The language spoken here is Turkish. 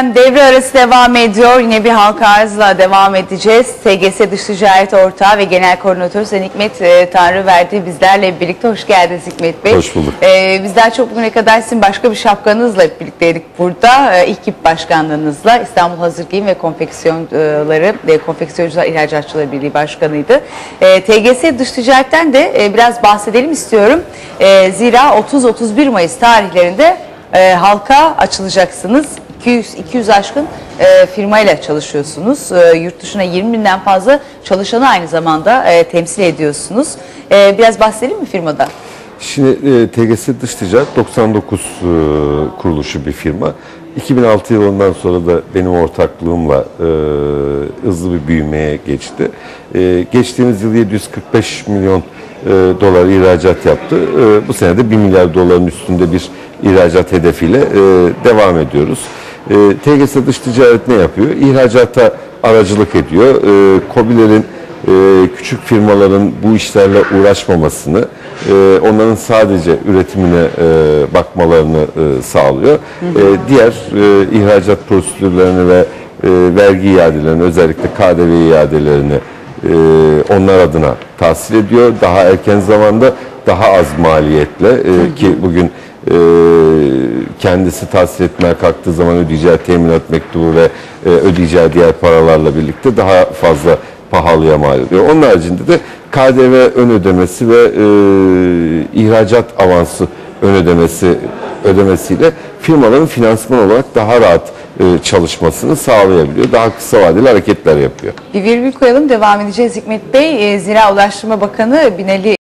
Efendim devre arası devam ediyor. Yine bir halka arzla devam edeceğiz. SGS Dış Ticaret Ortağı ve Genel Koordinatör Sayın Hikmet e, Tanrıverdi bizlerle birlikte. Hoş geldiniz Hikmet Bey. Hoş bulduk. E, biz daha çok bugüne kadar sizin başka bir şapkanızla hep birlikteydik burada. E, İKİP Başkanlığınızla İstanbul Hazır Giyim ve Konfeksiyonları ve Konfeksiyoncular İhracatçıları Birliği Başkanı'ydı. E, TGS Dış Ticaret'ten de e, biraz bahsedelim istiyorum. E, zira 30-31 Mayıs tarihlerinde e, halka açılacaksınız. 200, 200 aşkın e, firmayla çalışıyorsunuz. E, yurt dışına 20 binden fazla çalışanı aynı zamanda e, temsil ediyorsunuz. E, biraz bahsedelim mi firmada? Şimdi e, TGS Dış Ticaret 99 e, kuruluşu bir firma. 2006 yılından sonra da benim ortaklığımla e, hızlı bir büyümeye geçti. E, geçtiğimiz yıl 745 milyon e, dolar ihracat yaptı. E, bu sene de 1 milyar doların üstünde bir ihracat hedefiyle e, devam ediyoruz. E, TGS Dış Ticaret ne yapıyor? İhracata aracılık ediyor. E, KOBİ'lerin e, küçük firmaların bu işlerle uğraşmamasını, e, onların sadece üretimine e, bakmalarını e, sağlıyor. E, diğer e, ihracat prosedürlerini ve e, vergi iadelerini, özellikle KDV iadelerini e, onlar adına tahsil ediyor. Daha erken zamanda daha az maliyetle e, ki bugün e, kendisi tahsil etmeye kalktığı zaman ödeyeceği teminat mektubu ve e, ödeyeceği diğer paralarla birlikte daha fazla pahalıya mal ediyor. Onun haricinde de KDV ön ödemesi ve e, ihracat avansı ön ödemesi ödemesiyle firmaların finansman olarak daha rahat e, çalışmasını sağlayabiliyor. Daha kısa vadeli hareketler yapıyor. Bir virgül koyalım devam edeceğiz Hikmet Bey. E, Zira Ulaştırma Bakanı Binali